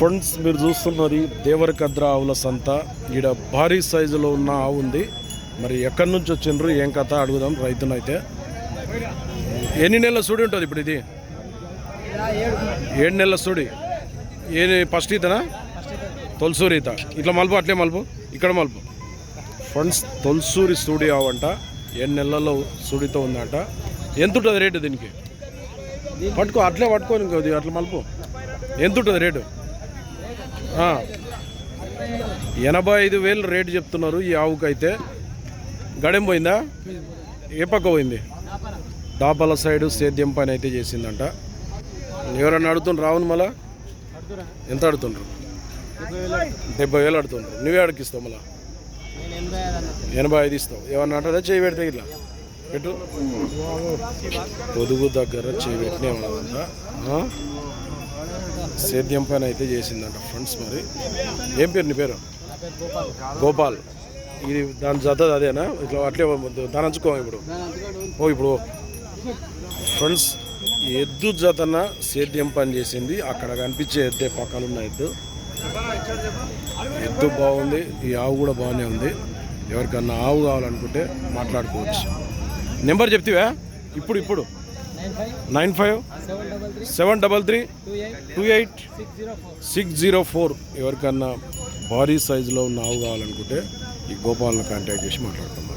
Friends మీరు చూస్తున్నది దేవరకద్ర ఆవుల సంత. ఈడ భారీ సైజులో ఉన్న ఆవు ఉంది. మరి ఎక్కడి నుంచి వచ్చిండ్రు ఏం కథ అడుగుదాం రైతునైతే. ఎన్ని నెలల సుడి ఉంటుంది ఇప్పుడు ఇది? ఏడు నెలల సుడి. ఏది ఫస్ట్ ఈతనా? తొలసూరి ఈత. ఇట్లా మలుపు అట్లే మలుపు? ఇక్కడ మలుపు. ఫ్రెండ్స్ తొలసూరి సూడి ఆవంట ఏడు నెలల్లో సూడితో ఉందంట. ఎంత ఉంటుంది రేటు దీనికి? పట్టుకో అట్లే పట్టుకోని ఇంకోది అట్లా మలుపు. ఎంత ఉంటుంది రేటు? ఎనభై ఐదు వేలు రేటు చెప్తున్నారు ఈ ఆవుకైతే. అయితే గడెం పోయిందా? ఏ పక్క పోయింది? దాపల సైడు సేద్యం పని అయితే చేసిందంట. ఎవరన్నా అడుగుతుండ్రు రావును మళ్ళా? ఎంత అడుగుతుండ్రు? డెబ్బై వేలు అడుగుతుండ్రు. నువ్వే అడిగిస్తావు మళ్ళా? ఎనభై ఐదు ఇస్తావు. ఏమన్నా అంటారా? చేయి పెడితే ఇట్లా? పెట్టు. పొదుగు దగ్గర చేయి పెట్టినే సేద్యం పైన అయితే చేసిందంట ఫ్రెండ్స్ మరి. ఏం పేరు నీ పేరు? గోపాల్. ఇది దాని జత అదేనా? ఇట్లా అట్లే దాని అంచుకో ఇప్పుడు. ఓ ఇప్పుడు ఫ్రెండ్స్ ఎద్దు జతన సేద్యం పని చేసింది. అక్కడ కనిపించే ఎద్దే పక్కన ఉన్న ఎద్దు. ఎద్దు బాగుంది ఈ ఆవు కూడా బాగానే ఉంది. ఎవరికన్నా ఆవు కావాలనుకుంటే మాట్లాడుకోవచ్చు. నెంబర్ చెప్తివా? ఇప్పుడు ఇప్పుడు. Nine five seven double three two eight six zero four. ఎవరికన్నా భారీ సైజులో ఉన్న ఆవు కావాలనుకుంటే ఈ గోపాలను కాంటాక్ట్ చేసి మాట్లాడుతున్నాను